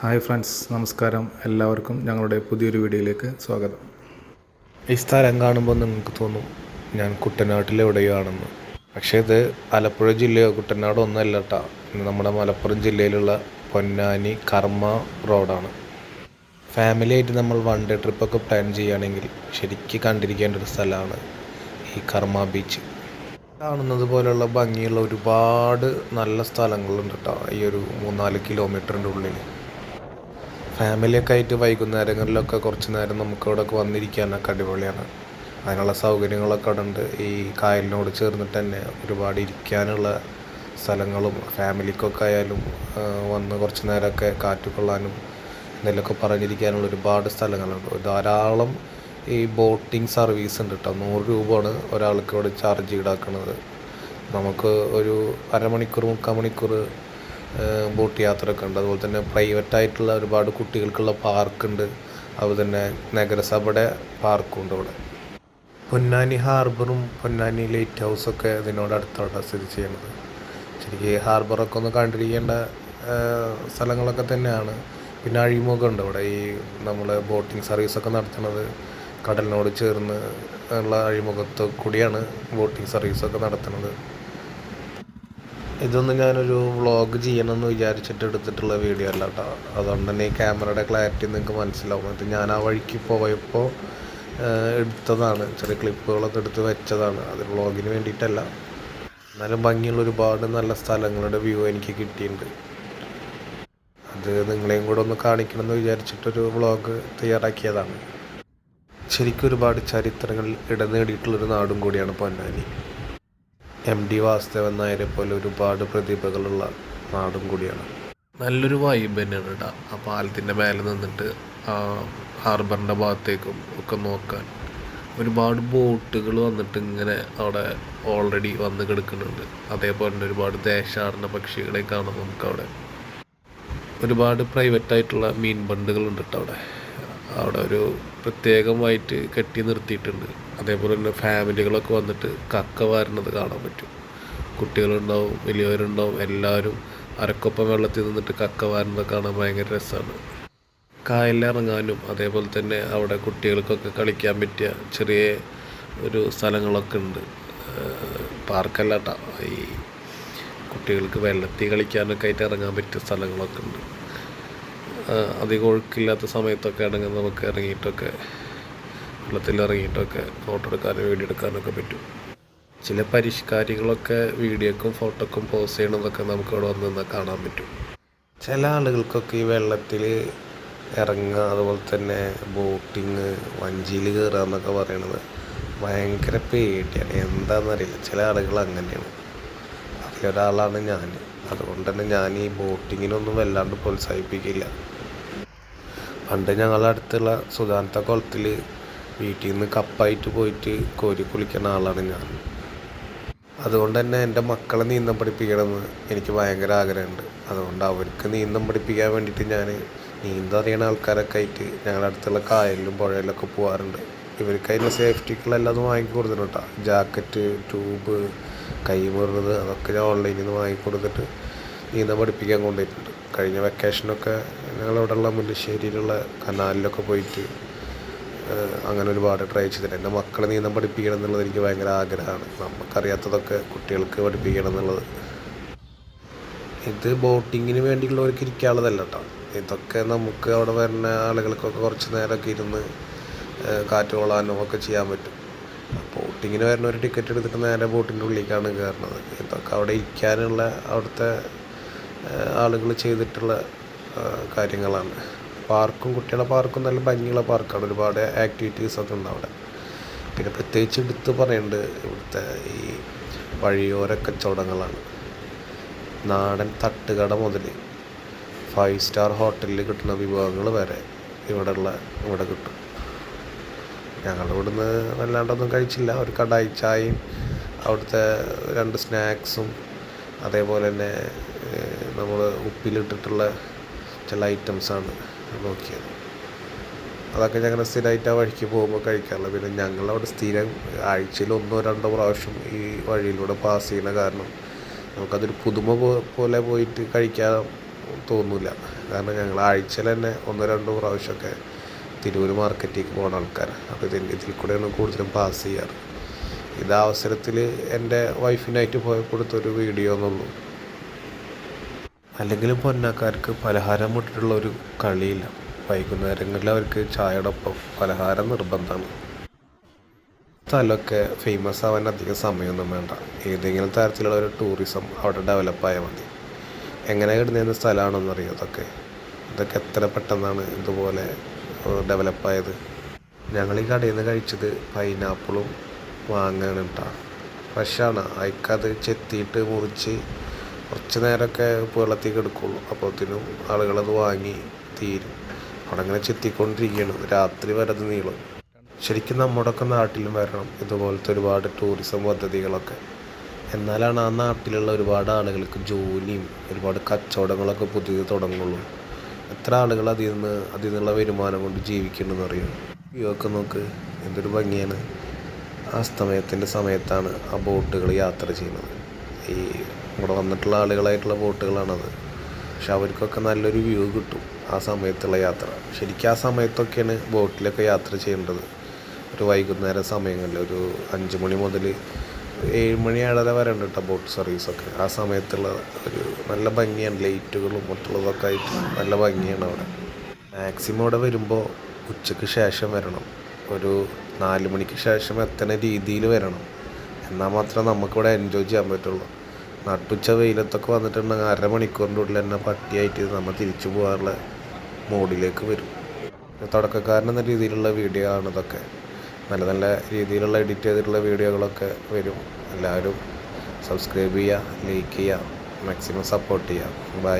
Hi friends നമസ്കാരം. എല്ലാവർക്കും ഞങ്ങളുടെ പുതിയൊരു വീഡിയോയിലേക്ക് സ്വാഗതം. ഈ സ്ഥലം കാണുമ്പോൾ നിങ്ങൾക്ക് തോന്നും ഞാൻ കുട്ടനാട്ടിലെവിടെയോ ആണെന്ന് പക്ഷേ ഇത് ആലപ്പുഴ ജില്ലയോ കുട്ടനാടോ ഒന്നല്ല കേട്ടോ നമ്മുടെ മലപ്പുറം ജില്ലയിലുള്ള പൊന്നാനി കർമ്മ റോഡാണ്. ഫാമിലിയായിട്ട് നമ്മൾ വൺ ഡേ ട്രിപ്പൊക്കെ പ്ലാൻ ചെയ്യുകയാണെങ്കിൽ ശരിക്കും കണ്ടിരിക്കേണ്ട ഒരു സ്ഥലമാണ് ഈ കർമ്മ ബീച്ച് കാണുന്നത് പോലെയുള്ള ഭംഗിയുള്ള ഒരുപാട് നല്ല സ്ഥലങ്ങളുണ്ട് കേട്ടോ ഈ ഒരു മൂന്നാൽ കിലോമീറ്ററിന്റെ ഉള്ളിൽ ഫാമിലിയൊക്കെ ആയിട്ട് വൈകുന്നേരങ്ങളിലൊക്കെ കുറച്ച് നേരം നമുക്ക് ഇവിടെ വന്നിരിക്കാനൊക്കെ അടിപൊളിയാണ്. അതിനുള്ള സൗകര്യങ്ങളൊക്കെ അവിടെ ഉണ്ട് ഈ കായലിനോട് ചേർന്നിട്ട് തന്നെ ഒരുപാട് ഇരിക്കാനുള്ള സ്ഥലങ്ങളും ഫാമിലിക്കൊക്കെ ആയാലും വന്ന് കുറച്ച് നേരമൊക്കെ കാറ്റ് കൊള്ളാനും എന്തെങ്കിലുമൊക്കെ പറഞ്ഞിരിക്കാനുള്ള ഒരുപാട് സ്ഥലങ്ങളുണ്ട്. ധാരാളം ഈ ബോട്ടിംഗ് സർവീസ് ഉണ്ട് കേട്ടോ നൂറ് രൂപയാണ് ഒരാൾക്ക് ഇവിടെ ചാർജ് ഈടാക്കുന്നത് നമുക്ക് ഒരു അരമണിക്കൂർ മുക്കാൽ മണിക്കൂർ ബോട്ട് യാത്രയൊക്കെ ഉണ്ട്. അതുപോലെ തന്നെ പ്രൈവറ്റ് ആയിട്ടുള്ള ഒരുപാട് കുട്ടികൾക്കുള്ള പാർക്കുണ്ട് അതുപോലെ തന്നെ നഗരസഭയുടെ പാർക്കും ഉണ്ട് ഇവിടെ പൊന്നാനി ഹാർബറും പൊന്നാനി ലൈറ്റ് ഹൗസൊക്കെ ഇതിനോട് അടുത്താണ് സ്ഥിതി ചെയ്യുന്നത്. ശരിക്കും ഹാർബറൊക്കെ ഒന്ന് കണ്ടിരിക്കേണ്ട സ്ഥലങ്ങളൊക്കെ തന്നെയാണ്. പിന്നെ അഴിമുഖം ഉണ്ട് ഇവിടെ ഈ നമ്മൾ ബോട്ടിംഗ് സർവീസൊക്കെ നടത്തുന്നത് കടലിനോട് ചേർന്ന് ഉള്ള അഴിമുഖത്ത് കൂടിയാണ് ബോട്ടിംഗ് സർവീസൊക്കെ നടത്തുന്നത്. ഇതൊന്നും ഞാനൊരു വ്ളോഗ് ചെയ്യണമെന്ന് വിചാരിച്ചിട്ട് എടുത്തിട്ടുള്ള വീഡിയോ അല്ല കേട്ടോ അതുകൊണ്ട് തന്നെ ഈ ക്യാമറയുടെ ക്ലാരിറ്റി നിങ്ങൾക്ക് മനസ്സിലാവും. ഇത് ഞാൻ ആ വഴിക്ക് പോയപ്പോൾ എടുത്തതാണ്. ചെറിയ ക്ലിപ്പുകളൊക്കെ എടുത്ത് വെച്ചതാണ്. അത് വ്ളോഗിന് വേണ്ടിയിട്ടല്ല. എന്നാലും ഭംഗിയുള്ള ഒരുപാട് നല്ല സ്ഥലങ്ങളുടെ വ്യൂ എനിക്ക് കിട്ടിയിട്ടുണ്ട്. അത് നിങ്ങളെയും കൂടെ ഒന്ന് കാണിക്കണമെന്ന് വിചാരിച്ചിട്ടൊരു വ്ളോഗ് തയ്യാറാക്കിയതാണ്. ശരിക്കും ഒരുപാട് ചരിത്രങ്ങൾ ഇടനേടിയിട്ടുള്ളൊരു നാടും കൂടിയാണ് പൊന്നാനി. എം ഡി വാസുദേവൻ നായരെ പോലെ ഒരുപാട് പ്രതിഭകളുള്ള നാടും കൂടിയാണ്. നല്ലൊരു വൈബ് തന്നെയാണ് കേട്ടോ ആ പാലത്തിന്റെ മേലെ നിന്നിട്ട് ആ ഹാർബറിന്റെ ഭാഗത്തേക്കും ഒക്കെ നോക്കാൻ ഒരുപാട് ബോട്ടുകൾ വന്നിട്ട് ഇങ്ങനെ അവിടെ ഓൾറെഡി വന്ന് കിടക്കുന്നുണ്ട്. അതേപോലെ തന്നെ ഒരുപാട് ദേശാടന പക്ഷികളെ കാണാം നമുക്കവിടെ. ഒരുപാട് പ്രൈവറ്റ് ആയിട്ടുള്ള മീൻ ബണ്ടുകളുണ്ട് കേട്ടോ അവിടെ. അവിടെ ഒരു പ്രത്യേകമായിട്ട് കെട്ടി നിർത്തിയിട്ടുണ്ട്. അതേപോലെ തന്നെ ഫാമിലികളൊക്കെ വന്നിട്ട് കക്ക വാരുന്നത് കാണാൻ പറ്റും. കുട്ടികളുണ്ടാവും വലിയവരുണ്ടാവും എല്ലാവരും അരക്കൊപ്പം വെള്ളത്തിൽ നിന്നിട്ട് കക്ക വാരുന്നത് കാണാൻ ഭയങ്കര രസമാണ്. കായലിലിറങ്ങാനും അതേപോലെ തന്നെ അവിടെ കുട്ടികൾക്കൊക്കെ കളിക്കാൻ പറ്റിയ ചെറിയ ഒരു സ്ഥലങ്ങളൊക്കെ ഉണ്ട്. പാർക്കല്ലാട്ടോ. ഈ കുട്ടികൾക്ക് വെള്ളത്തിൽ കളിക്കാനൊക്കെ ആയിട്ട് ഇറങ്ങാൻ പറ്റിയ സ്ഥലങ്ങളൊക്കെ ഉണ്ട്. അധികം ഒഴുക്കില്ലാത്ത സമയത്തൊക്കെ ആണെങ്കിൽ നമുക്ക് ഇറങ്ങിയിട്ടൊക്കെ വെള്ളത്തിൽ ഇറങ്ങിയിട്ടൊക്കെ ഫോട്ടോ എടുക്കാനും വീഡിയോ എടുക്കാനൊക്കെ പറ്റും. ചില പരിഷ്കാരികളൊക്കെ വീഡിയോക്കും ഫോട്ടോക്കും പോസ്റ്റ് ചെയ്യണതൊക്കെ നമുക്ക് ഇവിടെ വന്ന് നിന്നാൽ കാണാൻ പറ്റും. ചില ആളുകൾക്കൊക്കെ ഈ വെള്ളത്തിൽ ഇറങ്ങുക അതുപോലെ തന്നെ ബോട്ടിങ് വഞ്ചിയിൽ കയറുക എന്നൊക്കെ പറയണത് ഭയങ്കര പേടിയാണ്. എന്താണെന്നറിയില്ല ചില ആളുകൾ അങ്ങനെയാണ്. അതിലൊരാളാണ് ഞാൻ. അതുകൊണ്ട് തന്നെ ഞാൻ ഈ ബോട്ടിങ്ങിനൊന്നും വല്ലാണ്ട് പ്രോത്സാഹിപ്പിക്കില്ല. പണ്ട് ഞങ്ങളുടെ അടുത്തുള്ള സുധാനത്ത കുളത്തിൽ വീട്ടിൽ നിന്ന് കപ്പായിട്ട് പോയിട്ട് കോരി കുളിക്കുന്ന ആളാണ് ഞാൻ. അതുകൊണ്ട് തന്നെ എന്റെ മക്കളെ നീന്തം പഠിപ്പിക്കണമെന്ന് എനിക്ക് ഭയങ്കര ആഗ്രഹമുണ്ട്. അതുകൊണ്ട് അവർക്ക് നീന്തം പഠിപ്പിക്കാൻ വേണ്ടിയിട്ട് ഞാൻ നീന്തം അറിയണ ആൾക്കാരൊക്കെ ആയിട്ട് ഞങ്ങളുടെ അടുത്തുള്ള കായലിലും പുഴയിലൊക്കെ പോകാറുണ്ട് ഇവർക്ക് അതിന്റെ സേഫ്റ്റിക്കുള്ള എല്ലാതും വാങ്ങി കൊടുത്തിട്ടുണ്ട് കേട്ടോ ജാക്കറ്റ് ട്യൂബ് കൈ അതൊക്കെ ഞാൻ ഓൺലൈനിൽ നിന്ന് വാങ്ങി കൊടുത്തിട്ട് നീന്തം പഠിപ്പിക്കാൻ കൊണ്ടുപോയിട്ടുണ്ട്. കഴിഞ്ഞ വെക്കേഷനൊക്കെ ഞങ്ങളവിടെയുള്ള മുല്ലശ്ശേരിയിലുള്ള കനാലിലൊക്കെ പോയിട്ട് അങ്ങനെ ഒരുപാട് ട്രൈ ചെയ്തിട്ടുണ്ട്. എന്റെ മക്കളെ നീന്തം പഠിപ്പിക്കണം എന്നുള്ളത് എനിക്ക് ഭയങ്കര ആഗ്രഹമാണ്. നമുക്കറിയാത്തതൊക്കെ കുട്ടികൾക്ക് പഠിപ്പിക്കണം എന്നുള്ളത്. ഇത് ബോട്ടിങ്ങിന് വേണ്ടിയുള്ളവർക്ക് ഇരിക്കാനുള്ളതല്ല കേട്ടോ ഇതൊക്കെ നമുക്ക് അവിടെ വരുന്ന ആളുകൾക്കൊക്കെ കുറച്ച് നേരമൊക്കെ ഇരുന്ന് കാറ്റ് കൊള്ളാനും ഒക്കെ ചെയ്യാൻ പറ്റും. ബോട്ടിങ്ങിന് വരുന്ന ഒരു ടിക്കറ്റ് എടുത്തിട്ട് നേരെ ബോട്ടിന്റെ ഉള്ളിലേക്കാണ് കയറുന്നത്. ഇതൊക്കെ അവിടെ ഇരിക്കാനുള്ള അവിടുത്തെ ആളുകൾ ചെയ്തിട്ടുള്ള കാര്യങ്ങളാണ്. പാർക്കും കുട്ടികളുടെ പാർക്കും നല്ല ഭംഗിയുള്ള പാർക്കാണ്. ഒരുപാട് ആക്ടിവിറ്റീസൊക്കെ ഉണ്ട് അവിടെ. പിന്നെ പ്രത്യേകിച്ച് എടുത്ത് പറയേണ്ടത് ഇവിടുത്തെ ഈ വഴിയോര കച്ചവടങ്ങളാണ്. നാടൻ തട്ടുകട മുതൽ ഫൈവ് സ്റ്റാർ ഹോട്ടലിൽ കിട്ടുന്ന വിഭവങ്ങൾ വരെ ഇവിടെയുള്ള ഇവിടെ കിട്ടും. ഞങ്ങൾ ഇവിടുന്ന് വല്ലാണ്ടൊന്നും കഴിച്ചില്ല. ഒരു കടായി ചായയും അവിടുത്തെ രണ്ട് സ്നാക്സും അതേപോലെ തന്നെ നമ്മൾ ഉപ്പിലിട്ടിട്ടുള്ള ചില ഐറ്റംസാണ് നോക്കിയത്. അതൊക്കെ ഞങ്ങൾ സ്ഥിരമായിട്ട് ആ വഴിക്ക് പോകുമ്പോൾ കഴിക്കാറില്ല. പിന്നെ ഞങ്ങളവിടെ സ്ഥിരം ആഴ്ചയിൽ ഒന്നോ രണ്ടോ പ്രാവശ്യം ഈ വഴിയിലൂടെ പാസ് ചെയ്യുന്ന കാരണം നമുക്കതൊരു പുതുമ പോലെ പോയിട്ട് കഴിക്കാൻ തോന്നില്ല. കാരണം ഞങ്ങൾ ആഴ്ചയിൽ തന്നെ ഒന്നോ രണ്ടോ പ്രാവശ്യമൊക്കെ തിരൂർ മാർക്കറ്റിലേക്ക് പോകുന്ന ആൾക്കാർ അപ്പോൾ ഇതിന്റെ ഇതിൽ കൂടെയാണ് കൂടുതലും പാസ് ചെയ്യാറ്. ഇത് അവസരത്തിൽ എന്റെ വൈഫിനായിട്ട് പോയ കൊടുത്തൊരു വീഡിയോ എന്നുള്ളൂ അല്ലെങ്കിലും പൊന്നാക്കാർക്ക് പലഹാരം വിട്ടിട്ടുള്ള ഒരു കളിയില്ല. വൈകുന്നേരങ്ങളിൽ അവർക്ക് ചായയോടൊപ്പം പലഹാരം നിർബന്ധമാണ്. സ്ഥലമൊക്കെ ഫേമസ് ആവാൻ അധികം സമയമൊന്നും വേണ്ട. ഏതെങ്കിലും തരത്തിലുള്ള ഒരു ടൂറിസം അവിടെ ഡെവലപ്പായാൽ മതി. എങ്ങനെ കിടന്നിരുന്ന സ്ഥലമാണെന്ന് അറിയാം അതൊക്കെ? ഇതൊക്കെ എത്ര പെട്ടെന്നാണ് ഇതുപോലെ ഡെവലപ്പായത് ഞങ്ങൾ ഈ കടയിൽ നിന്ന് കഴിച്ചത് പൈനാപ്പിളും വാങ്ങാണ് കേട്ടോ ഫ്രഷാണ് അയക്കത് ചെത്തിയിട്ട് മുറിച്ച് കുറച്ച് നേരമൊക്കെ വെള്ളത്തിൽ എടുക്കുള്ളൂ. അപ്പോഴത്തേനും ആളുകളത് വാങ്ങി തീരും. അവിടെ അങ്ങനെ ചെത്തിക്കൊണ്ടിരിക്കുകയാണ് രാത്രി വരെ അത് നീളും. ശരിക്കും നമ്മുടെയൊക്കെ നാട്ടിലും വരണം. ഇതുപോലത്തെ ഒരുപാട് ടൂറിസം പദ്ധതികളൊക്കെ. എന്നാലാണ് ആ നാട്ടിലുള്ള ഒരുപാട് ആളുകൾക്ക് ജോലിയും ഒരുപാട് കച്ചവടങ്ങളൊക്കെ പുതിയത് തുടങ്ങുള്ളൂ. എത്ര ആളുകൾ അതിൽ നിന്ന് അതിൽ നിന്നുള്ള വരുമാനം കൊണ്ട് ജീവിക്കണമെന്ന് അറിയാം? ഇവയൊക്കെ നോക്ക്. എന്തൊരു ഭംഗിയാണ്. ആ അസ്തമയത്തിന്റെ സമയത്താണ് ആ ബോട്ടുകൾ യാത്ര ചെയ്യുന്നത്. ഈ ഇവിടെ വന്നിട്ടുള്ള ആളുകളായിട്ടുള്ള ബോട്ടുകളാണത്. പക്ഷെ അവർക്കൊക്കെ നല്ലൊരു വ്യൂ കിട്ടും ആ സമയത്തുള്ള യാത്ര. ശരിക്കും ആ സമയത്തൊക്കെയാണ് ബോട്ടിലൊക്കെ യാത്ര ചെയ്യേണ്ടത്. ഒരു വൈകുന്നേര സമയങ്ങളിൽ ഒരു അഞ്ച് മണി മുതൽ ഏഴ് മണി ഏഴര വരെ ഉണ്ട് കേട്ടോ ബോട്ട് സർവീസൊക്കെ. ആ സമയത്തുള്ള ഒരു നല്ല ഭംഗിയാണ്. ലൈറ്റുകളും മറ്റുള്ളതൊക്കെ ആയിട്ട് നല്ല ഭംഗിയാണ് അവിടെ. മാക്സിമം അവിടെ വരുമ്പോൾ ഉച്ചയ്ക്ക് ശേഷം വരണം. ഒരു നാല് മണിക്ക് ശേഷം എത്തുന്ന രീതിയിൽ വരണം. എന്നാൽ മാത്രമേ നമുക്കിവിടെ എൻജോയ് ചെയ്യാൻ പറ്റുള്ളൂ. നട്ടുച്ച വെയിലത്തൊക്കെ വന്നിട്ടുണ്ടെങ്കിൽ അരമണിക്കൂറിന്റെ ഉള്ളിൽ തന്നെ പട്ടിയായിട്ട് നമ്മൾ തിരിച്ചു പോകാനുള്ള മോഡിലേക്ക് വരും. തുടക്കക്കാരൻ എന്ന രീതിയിലുള്ള വീഡിയോ ആണ് ഇതൊക്കെ. നല്ല നല്ല രീതിയിലുള്ള എഡിറ്റ് ചെയ്തിട്ടുള്ള വീഡിയോകളൊക്കെ വരും. എല്ലാവരും സബ്സ്ക്രൈബ് ചെയ്യുക ലൈക്ക് ചെയ്യുക മാക്സിമം സപ്പോർട്ട് ചെയ്യുക. ബൈ